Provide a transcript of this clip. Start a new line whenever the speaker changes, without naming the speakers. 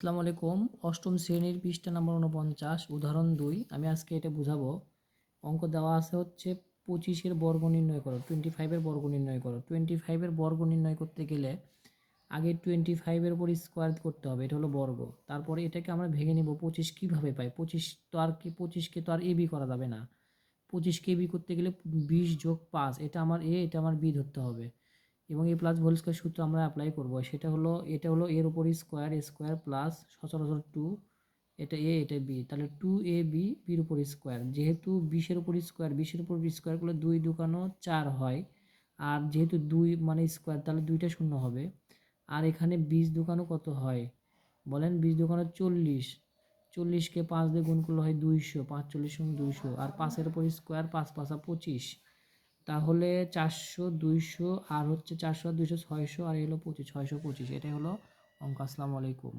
আসসালামু আলাইকুম। অষ্টম শ্রেণির পৃষ্ঠা নম্বর উনপঞ্চাশ উদাহরণ দুই। আমি আজকে এটা বুঝাবো। অঙ্ক দেওয়া আছে হচ্ছে পঁচিশের বর্গ নির্ণয় করো টোয়েন্টি ফাইভের বর্গ নির্ণয় করো। টোয়েন্টি ফাইভের বর্গ নির্ণয় করতে গেলে আগে টোয়েন্টি ফাইভের উপর স্কোয়ার করতে হবে, এটা হলো বর্গ। তারপরে এটাকে আমরা ভেঙে নেব, পঁচিশ কীভাবে পাই? পঁচিশ তো আর কি, পঁচিশকে তো আর এবি করা যাবে না। পঁচিশকে এবি করতে গেলে বিশ যোগ পাঁচ, এটা আমার এ এটা আমার বি ধরতে হবে। এবং এ প্লাস হোল স্কোয়ার সূত্র আমরা অ্যাপ্লাই করব। সেটা হলো, এটা হলো এর উপর স্কোয়ার স্কোয়ার প্লাস সচরাচর টু এটা এ এটা বি তাহলে টু এ বি বির উপর স্কোয়ার যেহেতু বিশের উপর স্কোয়ার বিশের উপর স্কোয়ার করলে দুই দুকানো চার হয়, আর যেহেতু দুই মানে স্কোয়ার তাহলে দুইটা শূন্য হবে। আর এখানে বিশ দোকানও কত হয়? বলেন বিশ দোকানো চল্লিশ চল্লিশকে পাঁচ দিয়ে গুণ করলে হয় দুইশো পাঁচ চল্লিশ দুইশো। আর পাঁচের উপর স্কোয়ার পাঁচ পাঁচা পঁচিশ। তাহলে চারশো, দুইশো আর হচ্ছে চারশো দুইশো, ছয়শো আর এলো পঁচিশ, ছয়শো পঁচিশ। এটাই হলো অঙ্ক। আসসালামু আলাইকুম।